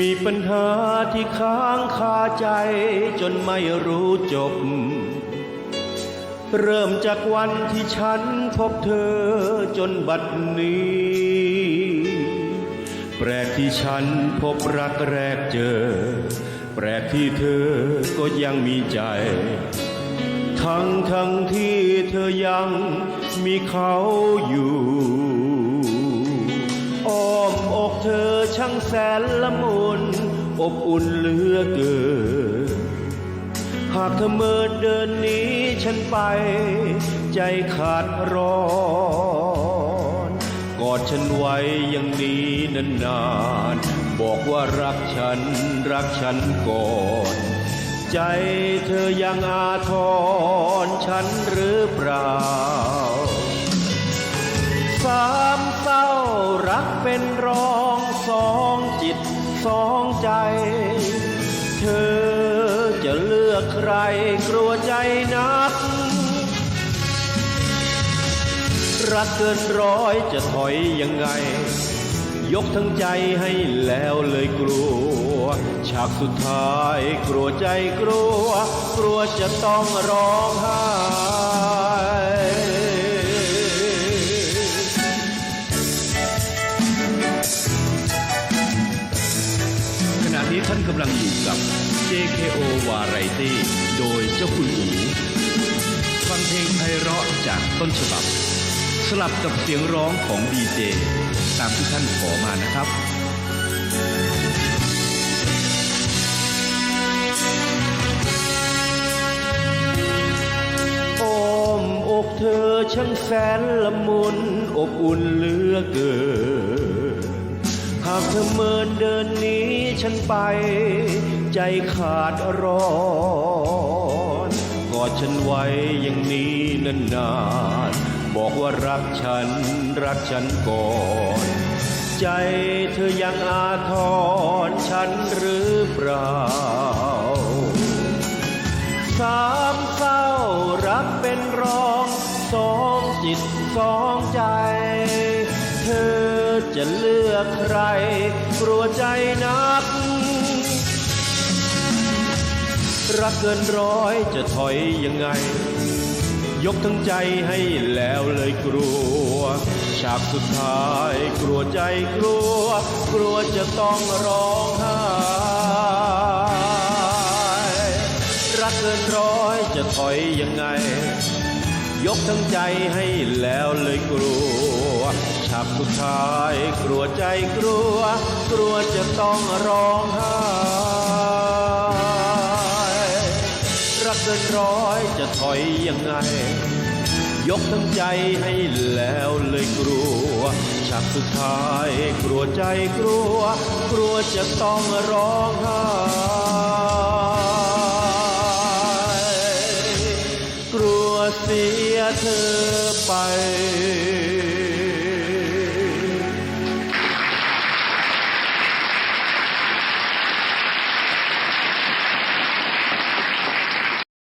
มีปัญหาที่ค้างคาใจจนไม่รู้จบ เริ่มจากวันที่ฉันพบเธอจนบัดนี้ แปลกที่ฉันพบรักแรกเจอ แปลกที่เธอก็ยังมีใจ ทั้งทั้งที่เธอยังมีเขาอยู่ ช่างแสนละมุนอบอุ่นเหลือเกิน หากเธอเมินเดินหนี้ฉันไป ใจขาดร้อนกอดฉันไว้อย่างนี้นานๆ บอกว่ารักฉันรักฉันก่อนใจเธอยังอาทรฉันหรือเปล่า สามเศร้ารักเป็นรอง สองจิตสองใจ เธอจะเลือกใครกลัวใจนัก รักเกินร้อยจะถอยยังไง ยกทั้งใจให้แล้วเลยกลัว ฉากสุดท้ายกลัวใจกลัว กลัวจะต้องร้องไห้ นี้ท่านกำลังอยู่กับ JKO Variety โดยเจ้าคุณอูฟังเพลงไพเราะจากต้นฉบับ สลับกับเสียงร้องของดีเจตามที่ท่านขอมานะครับอมอกเธอช่างแสนละมุนอบอุ่นเหลือเกินากเธอเมินเดินหนี้ฉันไป ใจขาดร้อนกอดฉันไว้อย่างนี้นานๆบอกว่ารักฉันรักฉันก่อนใจเธอยังอาทรฉันหรือเปล่า สามเศร้ารักเป็นรองสองจิตสองใจ จะเลือกใครกลัวใจนัก รักเกินร้อยจะถอยยังไง ยกทั้งใจให้แล้วเลยกลัว ฉากสุดท้ายกลัวใจกลัว กลัวจะต้องร้องไห้รักเกินร้อยจะถอยยังไง ยกทั้งใจให้แล้วเลยกลัว ฉากสุดท้ายกลัวใจกลัว กลัวจะต้องร้องไห้รักเกินร้อยจะถอยยังไง ยกทั้งใจให้แล้วเลยกลัวฉากสุดท้ายกลัวใจกลัว กลัวจะต้องร้องไห้กลัวเสียเธอไป